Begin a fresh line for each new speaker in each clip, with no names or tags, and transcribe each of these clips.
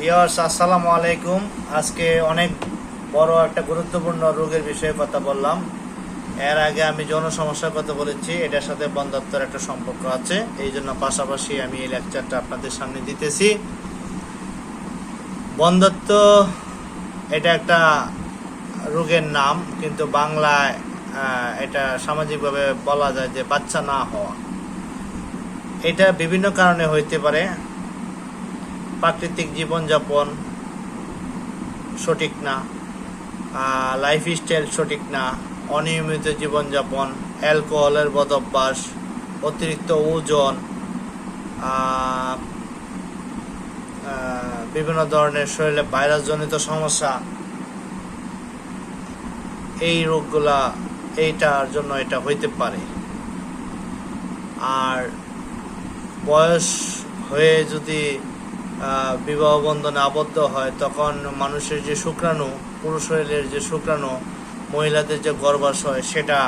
Viewers আসসালামু আলাইকুম। আজকে অনেক বড় একটা গুরুত্বপূর্ণ রোগের বিষয়ে কথা বললাম। এর আগে আমি যৌন সমস্যার কথা বলেছি, এটার সাথে বন্ধাত্মর একটা সম্পর্ক আছে। এই জন্য পাশাপাশি আমি এই লেকচারটা আপনাদের সামনে দিতেছি। বন্ধাত্ম এটা একটা রোগের নাম, কিন্তু বাংলায় এটা সামাজিকভাবে বলা যায় যে বাচ্চা না হওয়া। এটা বিভিন্ন কারণে হইতে পারে। প্রাকৃতিক জীবনযাপন সঠিক না লাইফ স্টাইল সঠিক না, অনিয়মিত জীবনযাপন অ্যালকোহলের বদভ্যাস, অতিরিক্ত ওজন বিভিন্ন ধরনের শরীরে ভাইরাসজনিত সমস্যা, এই রোগগুলা, এইটার জন্য এটা হইতে পারে। আর বয়স হয়ে যদি বিবাহ বন্ধনে আবদ্ধ হয়, তখন মানুষের যে শুক্রাণু, পুরুষ শরীরের যে শুক্রাণু, মহিলাদের যে গর্ভাশয়, সেটা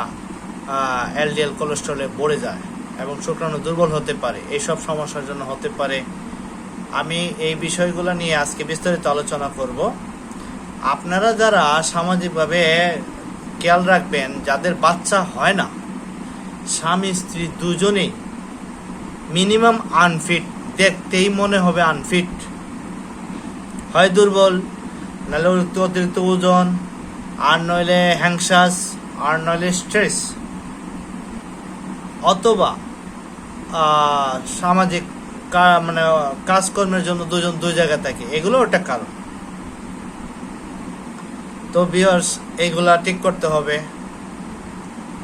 এলডিএল কোলেস্ট্রলে পড়ে যায় এবং শুক্রাণু দুর্বল হতে পারে। এইসব সমস্যার জন্য হতে পারে। আমি এই বিষয়গুলো নিয়ে আজকে বিস্তারিত আলোচনা করব। আপনারা যারা সামাজিকভাবে খেয়াল রাখবেন, যাদের বাচ্চা হয় না স্বামী স্ত্রী দুজনেই মিনিমাম আনফিট দেখতেই মনে হবে আনফিট হয় দুর্বল, নাহলে অতিরিক্ত ওজন, আর নইলে হ্যাংসাস আর নইলে স্ট্রেস অথবা সামাজিক মানে কাজকর্মের জন্য দুজন দুই জায়গায় থাকে। এগুলো একটা কারণ। তো বিয়ার্স এইগুলা ঠিক করতে হবে।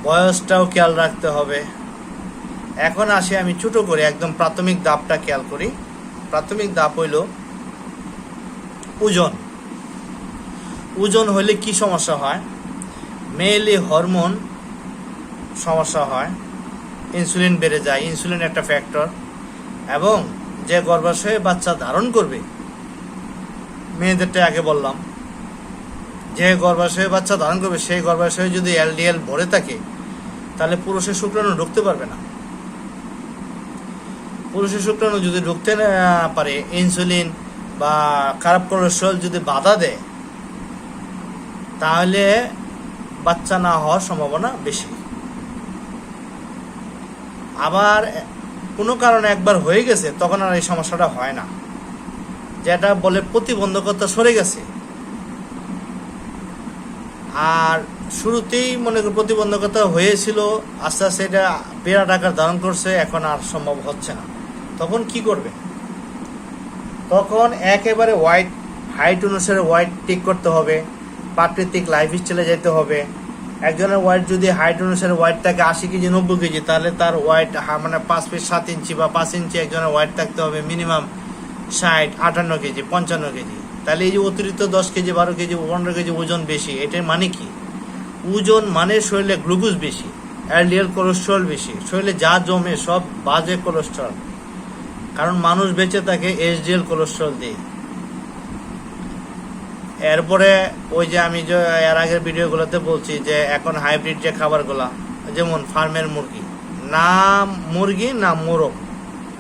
বয়সটাও খেয়াল রাখতে হবে। এখন আসি আমি ছোট করে একদম প্রাথমিক দাপটা খেয়াল করি। প্রাথমিক দাপ হইল ওজন। ওজন হইলে কি সমস্যা হয়? মেয়েলি হরমোন সমস্যা হয়। ইনসুলিন বেড়ে যায় ইনসুলিন একটা ফ্যাক্টর এবং যে গর্ভাশয়ে বাচ্চা ধারণ করবে, মেয়েদেরটা আগে বললাম, যে গর্ভাশয়ে বাচ্চা ধারণ করবে, সেই গর্ভাশয়ে যদি এলডিএল ভরে থাকে, তাহলে পুরুষের শুক্রাণু ঢুকতে পারবে না। পুরুষের শুক্রাণু যদি ঢুকতে না পারে ইনসুলিন বা খারাপ কোলেস্ট্রল যদি বাধা দেয়, তাহলে বাচ্চা না হওয়ার সম্ভাবনা বেশি। আবার কোনো কারণে একবার হয়ে গেছে, তখন আর এই সমস্যাটা হয় না। যেটা বলে প্রতিবন্ধকতা সরে গেছে। আর শুরুতেই মনে করি প্রতিবন্ধকতা হয়েছিল, আস্তে আস্তে এটা বিরাট আকার ধারণ করছে, এখন আর সম্ভব হচ্ছে না। তখন কি করবে? তখন একেবারে হোয়াইট হাইট অনুসারে হোয়াইট টিক করতে হবে। প্রাকৃতিক লাইফ স্টাইলে যেতে হবে। একজনের ওয়াইট যদি হাইট অনুসারে ওয়াইট থাকে আশি কেজি, নব্বই কেজি, তাহলে তার ওয়াইট মানে পাঁচ ফিট সাত ইঞ্চি বা পাঁচ ইঞ্চি একজনের ওয়াইট থাকতে হবে মিনিমাম ষাট, আটান্ন কেজি, পঞ্চান্ন কেজি। তাহলে এই যে অতিরিক্ত দশ কেজি, বারো কেজি, পনেরো কেজি ওজন বেশি, এটার মানে কি? ওজন মানে শরীরে গ্লুকোজ বেশি এলডিএল কোলেস্ট্রল বেশি, শরীরে যা জমে সব বাজে কোলেস্ট্রল। কারণ মানুষ বেঁচে থাকে এইচডিএল কোলেস্ট্রল দিয়ে এরপরে ওই যে আমি এর আগের ভিডিওগুলোতে বলছি যে এখন হাইব্রিড যে খাবারগুলা, যেমন ফার্মের মুরগি, না মুরগি, না মোরগ,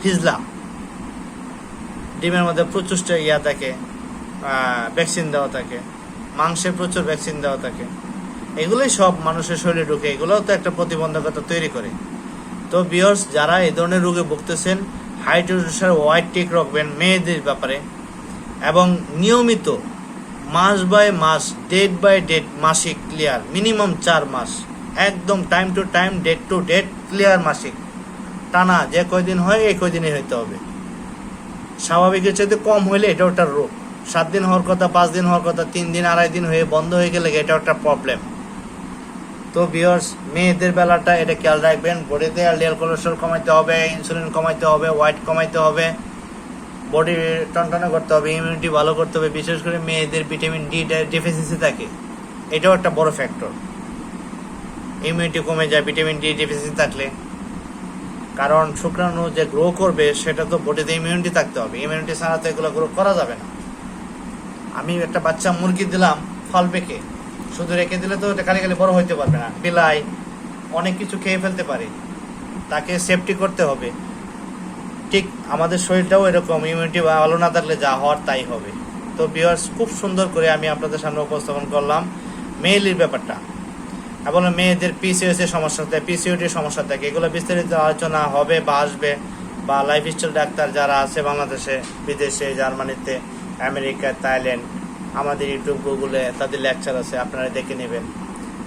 হিজলা, ডিমের মধ্যে প্রচুর ইয়া থাকে ভ্যাকসিন দেওয়া থাকে, মাংসে প্রচুর ভ্যাকসিন দেওয়া থাকে, এগুলোই সব মানুষের শরীরে ঢুকে, এগুলোও তো একটা প্রতিবন্ধকতা তৈরি করে। তো বিয়ার্স যারা এই ধরনের রোগে ভুগতেছেন অনুসারে হোয়াইট টিক রাখবেন মেয়েদের ব্যাপারে এবং নিয়মিত মাস বাই মাস, ডেট বাই ডেট মাসিক ক্লিয়ার, মিনিমাম চার মাস, একদম time to time, date to date clear মাসিক টানা যে কয়দিন হয়, এই কয়দিনই হইতে হবে। স্বাভাবিকের চাইতে কম হইলে এটাও একটা রোগ। সাত দিন হওয়ার কথা, পাঁচ দিন হওয়ার কথা, তিন দিন, আড়াই দিন হয়ে বন্ধ হয়ে গেলে এটাও একটা প্রবলেম তো বিয়ার্স মেয়েদের বেলাটা এটা খেয়াল রাখবেন। বডিতে এলডিএল কোলেস্ট্রল কমাইতে হবে ইনসুলিন কমাইতে হবে ওয়াইট কমাইতে হবে। বডি টনটনে করতে হবে ইমিউনিটি ভালো করতে হবে। বিশেষ করে মেয়েদের ভিটামিন ডি ডেফিসিয়েন্সি থাকে। এটাও একটা বড় ফ্যাক্টর ইমিউনিটি কমে যায় ভিটামিন ডি ডেফিসিয়েন্সি থাকলে। কারণ শুক্রাণু যে গ্রো করবে, সেটা তো বডিতে ইমিউনিটি থাকতে হবে। ইমিউনিটি ছাড়া তো এগুলো গ্রো করা যাবে না। আমি একটা বাচ্চা মুরগি দিলাম, ফল পেকে। শুধু রেখে দিলে তো খালি খালি বড় হইতে পারবে না। বিলাই, অনেক কিছু খেয়ে ফেলতে পারে। তাকে সেফটি করতে হবে। ঠিক আমাদের শরীরটাও এরকম ইমিউনিটি ভালো না থাকলে যা হওয়ার তাই হবে। তো বিয়ার্স খুব সুন্দর করে আমি আপনাদের সামনে উপস্থাপন করলাম মেয়েলির ব্যাপারটা। এবং মেয়েদের পিসিওএস এর সমস্যা থাকে পিসিওটির সমস্যা থাকে। এগুলো বিস্তারিত আলোচনা হবে বা আসবে বা লাইফ স্টাইল ডাক্তার যারা আছে বাংলাদেশে, বিদেশে, জার্মানিতে, আমেরিকা, থাইল্যান্ড আমাদের ইউটিউব, গুগলে তাদের লেকচার আছে, আপনারা দেখে নেবেন।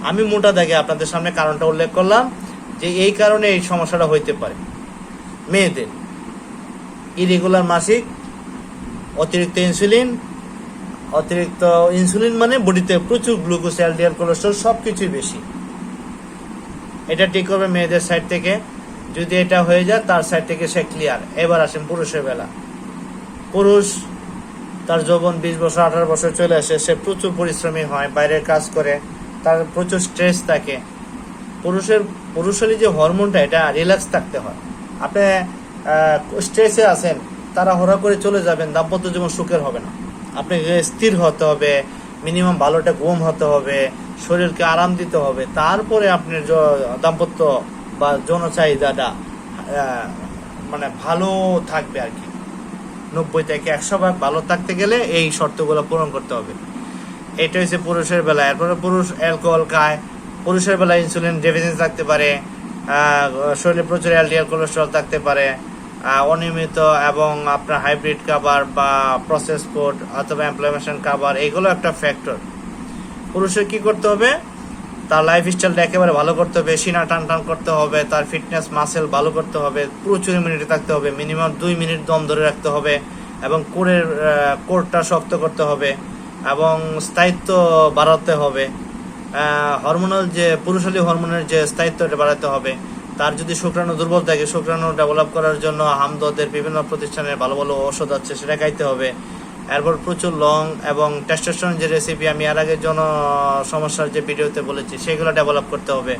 আমি মোটা দাগে আপনাদের সামনে কারণটা উল্লেখ করলাম যে এই কারণে এই সমস্যাটা হইতে পারে। মেয়েদের ইরেগুলার মাসিক, অতিরিক্ত ইনসুলিন অতিরিক্ত ইনসুলিন মানে বডিতে প্রচুর গ্লুকোজ এলডিএল কোলেস্ট্রল সব কিছুই বেশি। এটা ঠিক করবে মেয়েদের সাইড থেকে। যদি এটা হয়ে যায়, তার সাইড থেকে সে ক্লিয়ার এবার আসেন পুরুষের বেলা। পুরুষ তার যৌবন বিশ বছর, আঠারো বছর চলে আসে, সে প্রচুর পরিশ্রমী হয় বাইরের কাজ করে, তার প্রচুর স্ট্রেস থাকে। পুরুষের পুরুষের যে হরমোনটা এটা রিল্যাক্স থাকতে হয়। আপনি স্ট্রেসে আছেন তারা হরা করে চলে যাবেন, দাম্পত্য জীবন সুখের হবে না। আপনাকে স্থির হতে হবে মিনিমাম ভালোটা ঘুম হতে হবে, শরীরকে আরাম দিতে হবে, তারপরে আপনার য- দাম্পত্য বা যৌন চাহিদাটা মানে ভালো থাকবে আর কি। নব্বই থেকে একশো ভাগ ভালো থাকতে গেলে এই শর্তগুলো পূরণ করতে হবে। এটা হচ্ছে পুরুষের বেলা। এরপরে পুরুষ অ্যালকোহল খায়, পুরুষের বেলা ইনসুলিন ডেফিসিয়েন্সি থাকতে পারে শরীরে প্রচুর এলডিএল কোলেস্ট্রল থাকতে পারে অনিয়মিত এবং আপনার হাইব্রিড খাবার বা প্রসেস ফুড অথবা ইমপ্লিমেশন খাবার, এগুলো একটা ফ্যাক্টর পুরুষের কি করতে হবে? তার লাইফ স্টাইলটা একেবারে ভালো করতে হবে, সিনা টান টান করতে হবে, তার ফিটনেস মাসেল ভালো করতে হবে, প্রচুর ইমিউনিটি থাকতে হবে মিনিমাম দুই মিনিট দম ধরে রাখতে হবে এবং কোরের কোরটা শক্ত করতে হবে এবং স্থায়িত্ব বাড়াতে হবে। হরমোনাল যে পুরুষালী হরমোনের যে স্থায়িত্বটা বাড়াতে হবে, তার যদি শুক্রাণু দুর্বল থাকে, শুক্রাণু ডেভেলপ করার জন্য হামদদের বিভিন্ন প্রতিষ্ঠানের ভালো ভালো ওষুধ আছে, সেটা খাইতে হবে। এরপর প্রচুর লং এবং টেস্টোস্টেরন যে রেসিপি আমি এর আগে জন, সমস্যার যে ভিডিওতে বলেছি, সেগুলো ডেভেলপ করতে হবে।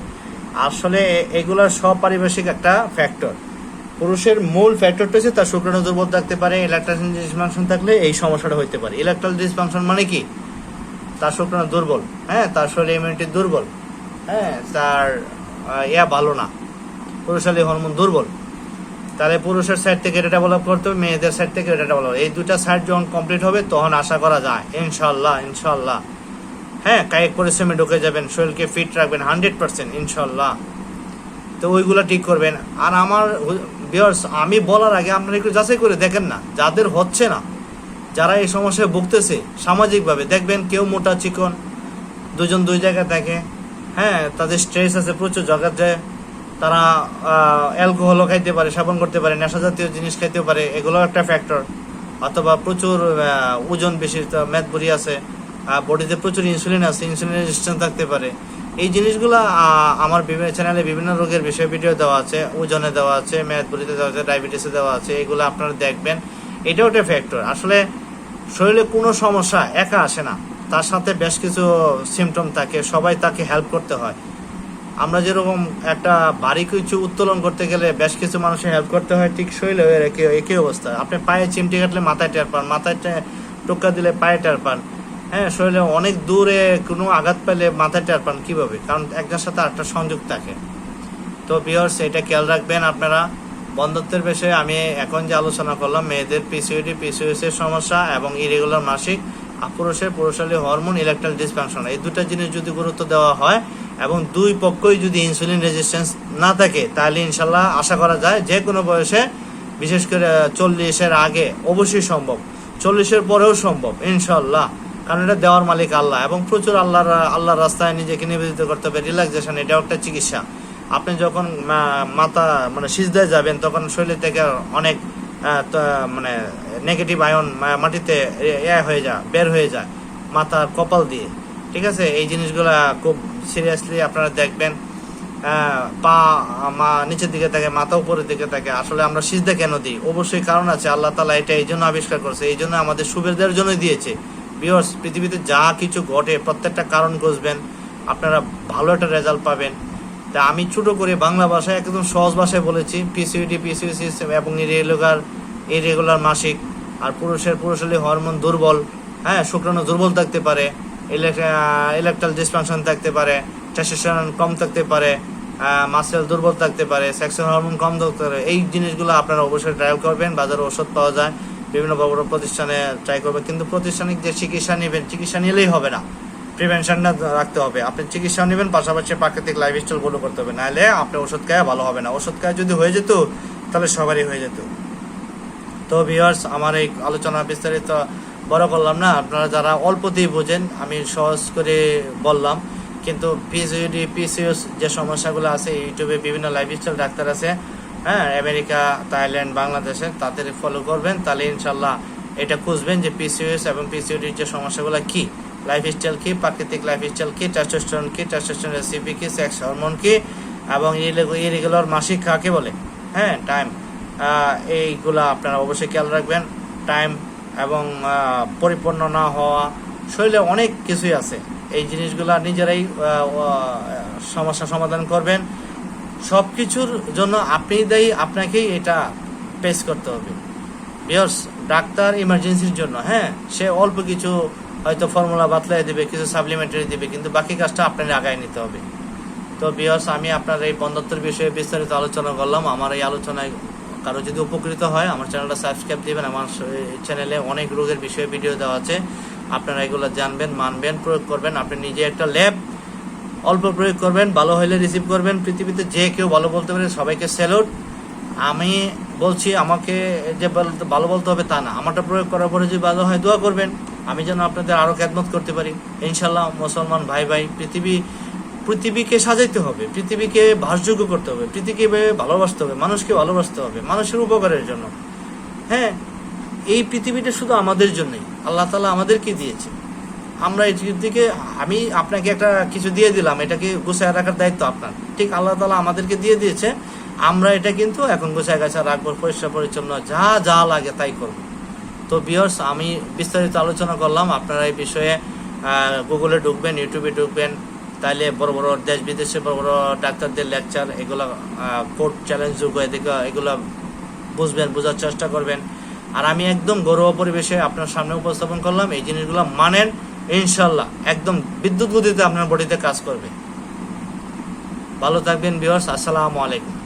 আসলে এগুলোর সব পারিপার্শ্বিক একটা ফ্যাক্টর পুরুষের মূল ফ্যাক্টরটা হচ্ছে তার শুক্রাণু দুর্বল থাকতে পারে ইলেকট্রন ডিসফাংশন থাকলে এই সমস্যাটা হতে পারে। ইলেকট্রাল ডিসফাংশন মানে কি? তার শুক্রাণু দুর্বল হ্যাঁ তার শরীরে ইমিউনিটি দুর্বল হ্যাঁ তার ইয়া ভালো না। পুরুষালী হরমোন দুর্বল। তাহলে পুরুষের সাইড থেকে এটা ডেভেলপ করতে হবে, মেয়েদের সাইড থেকে এটা ডেভেলপ এই দুটা সাইড যখন কমপ্লিট হবে, তখন আশা করা যায় ইনশাল্লাহ ইনশাল্লাহ হ্যাঁ কায়িক পরিশ্রমে ঢুকে যাবেন, শরীরকে ফিট রাখবেন হান্ড্রেড পার্সেন্ট ইনশাল্লাহ তো ওইগুলো ঠিক করবেন। আর আমার বিয়ার্স আমি বলার আগে আপনারা একটু যাচাই করে দেখেন না, যাদের হচ্ছে না, যারা এই সমস্যায় ভুগতেছে, সামাজিকভাবে দেখবেন কেউ মোটা চিকন, দুজন দুই জায়গায় থাকে হ্যাঁ তাদের স্ট্রেস আছে, প্রচুর যায়। তারা অ্যালকোহলও খাইতে পারে, সেবন করতে পারে, নেশা জাতীয় জিনিস খাইতে পারে, এগুলো একটা ফ্যাক্টর অথবা প্রচুর ওজন বেশি মেদবুরি আছে বডিতে প্রচুর ইনসুলিন আছে ইনসুলিন রেজিস্ট্যান্স থাকতে পারে। এই জিনিসগুলো আমার বিভিন্ন চ্যানেলে বিভিন্ন রোগের বিষয়ে ভিডিও দেওয়া আছে, ওজনে দেওয়া আছে মেদবুরিতে দেওয়া আছে ডায়াবেটিসে দেওয়া আছে, এগুলো আপনারা দেখবেন। এটাও একটা ফ্যাক্টর আসলে শরীরে কোনো সমস্যা একা আসে না, তার সাথে বেশ কিছু সিমটম থাকে, সবাই তাকে হেল্প করতে হয়। আমরা যেরকম একটা বাড়ি কিছু উত্তোলন করতে গেলে বেশ কিছু মানুষের হেল্প করতে হয়, ঠিক শরীরে একই একই অবস্থা। আপনি পায়ে চিমটি কাটলে মাথায় টের পান, মাথায় টে- টোক্কা দিলে পায়ে টের পান। হ্যাঁ শরীরে অনেক দূরে কোনো আঘাত পেলে মাথায় টের পান কীভাবে? কারণ একটার সাথে আরেকটা সংযোগ থাকে। তো বিয়ার্স এটা খেয়াল রাখবেন আপনারা। বন্ধত্বের বিষয়ে আমি এখন যে আলোচনা করলাম, মেয়েদের পিসিওডি এর সমস্যা এবং ইরেগুলার মাসিক পুরুষের পুরুষালী হরমোন ইলেকট্রাল ডিসফাংশন এই দুটো জিনিস যদি গুরুত্ব দেওয়া হয় এবং দুই পক্ষই যদি ইনসুলিন রেজিস্ট্যান্স না থাকে, তাহলে ইনশাল্লাহ আশা করা যায় যে কোনো বয়সে বিশেষ করে চল্লিশের আগে অবশ্যই সম্ভব। চল্লিশের পরেও সম্ভব ইনশাল্লাহ কারণ এটা দেওয়ার মালিক আল্লাহ এবং প্রচুর আল্লাহর আল্লাহর রাস্তায় নিজেকে নিবেদিত করতে হবে। রিল্যাক্সেশন এটাও একটা চিকিৎসা। আপনি যখন মাথা মানে সিজদায় যাবেন, তখন শরীর থেকে অনেক মানে নেগেটিভ আয়ন মাটিতে এ- এ হয়ে যায়, বের হয়ে যায় মাথার কপাল দিয়ে। ঠিক আছে? এই জিনিসগুলা খুব সিরিয়াসলি আপনারা দেখবেন আহ, পা মা নিচের দিকে থাকে মাথা উপরের দিকে থাকে। আসলে আমরা সিজদা কেন দিই? অবশ্যই কারণ আছে আল্লাহ তালা এটা এই জন্য আবিষ্কার করছে এই জন্য আমাদের সুবিধার জন্যই দিয়েছে। বিয়র্স পৃথিবীতে যা কিছু ঘটে প্রত্যেকটা কারণ খুঁজবেন আপনারা ভালো একটা রেজাল্ট পাবেন। তা আমি ছোট করে বাংলা ভাষায় একদম সহজ ভাষায় বলেছি পিসিউডি পিসিউসি এবং ইরেগুলার ইরেগুলার মাসিক আর পুরুষের পুরুষালী হরমোন দুর্বল হ্যাঁ শুক্রাণু দুর্বল থাকতে পারে। ইলেকট্রাল ডিসফাংশন থাকতে পারে টেস্টোস্টেরন কম থাকতে পারে মাসেল দুর্বল থাকতে পারে সেক্সুয়াল হরমোন কম থাকতে পারে, এই জিনিসগুলো আপনারা অবশ্যই ট্রাই করবেন, বাজারে ওষুধ পাওয়া যায়, বিভিন্ন বড় বড় প্রতিষ্ঠানে ট্রাই করবেন, কিন্তু প্রতিষ্ঠানিক যে চিকিৎসা নেবেন, চিকিৎসা নিলেই হবে না। প্রিভেনশনটা রাখতে হবে। আপনি চিকিৎসা নেবেন, পাশাপাশি প্রাকৃতিক লাইফ স্টাইল ফলো করতে হবে, নাহলে আপনি ওষুধ খাওয়া ভালো হবে না। ওষুধ খাওয়া যদি হয়ে যেত, তাহলে সবারই হয়ে যেত। তো ভিউয়ার্স আমার এই আলোচনা বিস্তারিত বড় করলাম না, আপনারা যারা অল্পতেই বোঝেন, আমি সহজ করে বললাম। কিন্তু পিসিওডি পিসিওস যে সমস্যাগুলো আছে, ইউটিউবে বিভিন্ন লাইফস্টাইল ডাক্তার আছে হ্যাঁ আমেরিকা, থাইল্যান্ড, বাংলাদেশে, তাদের ফলো করবেন, তাহলে ইনশাল্লাহ এটা খুঁজবেন যে পিসিওএস এবং পিসিওডির যে সমস্যাগুলো কি লাইফস্টাইল কী, প্রাকৃতিক লাইফস্টাইল কী টেস্টোস্টেরন কী টেস্টোস্টেরন রেসিপি কি সেক্স হরমোন কী, এবং ইরেগুলার মাসিক কাকে বলে হ্যাঁ টাইম এইগুলা আপনারা অবশ্যই খেয়াল রাখবেন। টাইম এবং পরিপূর্ণ না হওয়া, শরীরে অনেক কিছুই আছে। এই জিনিসগুলো নিজেরাই সমস্যা সমাধান করবেন। সব কিছুর জন্য আপনি দায়ী আপনাকেই এটা পেস করতে হবে। বিয়স ডাক্তার ইমার্জেন্সির জন্য হ্যাঁ সে অল্প কিছু হয়তো ফর্মুলা বাতলাই দেবে, কিছু সাপ্লিমেন্টারি দিবে, কিন্তু বাকি কাজটা আপনার আগায় নিতে হবে। তো বিয়স আমি আপনার এই বন্ধত্বের বিষয়ে বিস্তারিত আলোচনা করলাম। আমার এই আলোচনায় কারও যদি উপকৃত হয়, আমার চ্যানেলটা সাবস্ক্রাইব দিবেন। আমার চ্যানেলে অনেক রোগের বিষয়ে ভিডিও দেওয়া আছে। আপনারা এগুলো জানবেন, মানবেন, প্রয়োগ করবেন। আপনি নিজে একটা ল্যাব অল্প প্রয়োগ করবেন, ভালো হলে রিসিভ করবেন। পৃথিবীতে যে কেউ ভালো বলতে পারে, সবাইকে স্যালুট আমি বলছি, আমাকে যে ভালো বলতে হবে তা না। আমারটা প্রয়োগ করার পরে যদি ভালো হয়, দোয়া করবেন। আমি যেন আপনাদের আরও খেদমত করতে পারি। ইনশাল্লাহ মুসলমান ভাই ভাই পৃথিবী পৃথিবীকে সাজাইতে হবে, পৃথিবীকে ভাসযোগ্য করতে হবে, পৃথিবীকে ভালোবাসতে হবে, মানুষকে ভালোবাসতে হবে, মানুষের উপকারের জন্য। হ্যাঁ এই পৃথিবীটা শুধু আমাদের জন্যই, আল্লাহ তালা আমাদেরকে দিয়েছে। আমরা এই দিকে আমি আপনাকে একটা কিছু দিয়ে দিলাম, এটাকে গুছায় রাখার দায়িত্ব আপনার। ঠিক আল্লাহ তালা আমাদেরকে দিয়ে দিয়েছে, আমরা এটা কিন্তু এখন গুছায় গাছা রাখব, পরিষ্কার পরিচ্ছন্ন, যা যা লাগে তাই করব। তো বিয়ার্স আমি বিস্তারিত আলোচনা করলাম, আপনারা এই বিষয়ে গুগলে ঢুকবেন ইউটিউবে ঢুকবেন তাইলে বড় বড় দেশ বিদেশে বড় বড় ডাক্তারদের লেকচার এগুলো কোর্ট চ্যালেঞ্জ যুগ এদিকে এগুলো বুঝবেন, বোঝার চেষ্টা করবেন। আর আমি একদম গৌরব পরিবেশে আপনার সামনে উপস্থাপন করলাম, এই জিনিসগুলো মানেন ইনশাল্লাহ একদম বিদ্যুৎ গতিতে আপনার বডিতে কাজ করবে। ভালো থাকবেন বিহর্স আসসালামু আলাইকুম।